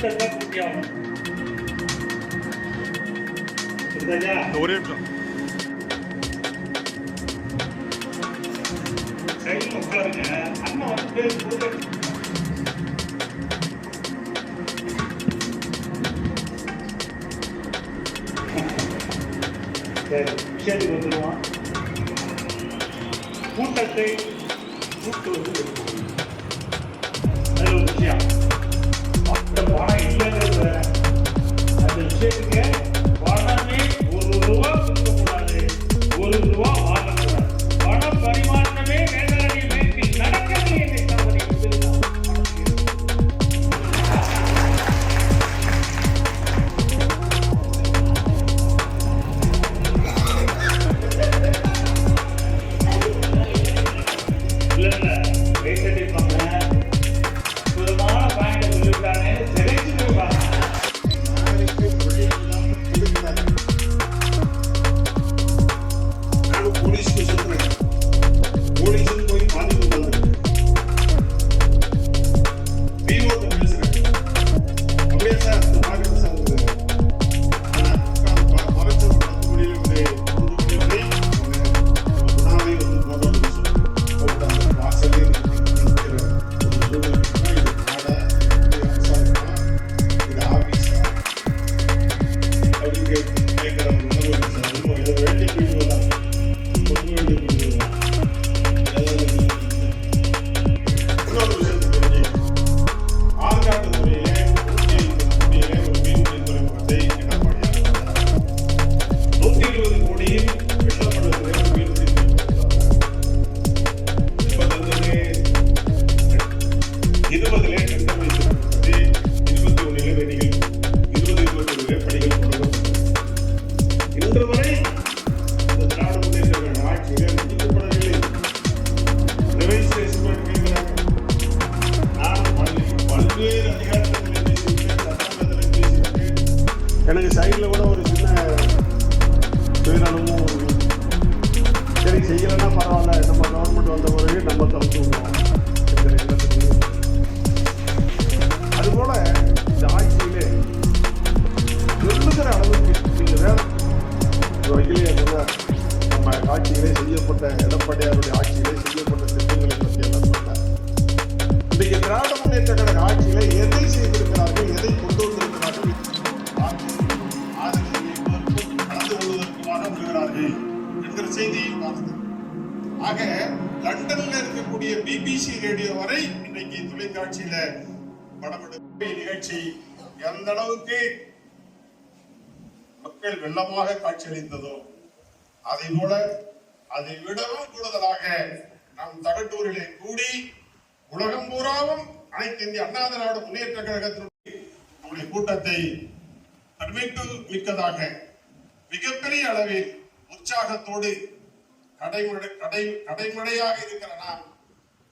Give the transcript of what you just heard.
Sırtlarına kuracağım. ஆக லண்டன்ல இருக்கக்கூடிய பிபிசி ரேடியோ வரை இன்னைக்கு தொலைக்காட்சியில படம் எடுக்கும் நிகழ்ச்சி எந்த அளவுக்கு மக்கள் வெள்ளமாக காட்சியளித்ததோ அதை போல அதை விடவும் கூடுதலாக நம் தகட்டூரிலே கூடி உலகம் பூராவும் அனைத்து இந்திய அண்ணா திராவிட முன்னேற்ற கழகத்தினுடைய நம்முடைய கூட்டத்தை பெருமைக்கு மிக்கதாக மிகப்பெரிய அளவில் உற்சாகத்தோடு நடைமுறை நடை நடைமுறையாக இருக்கிற நாம்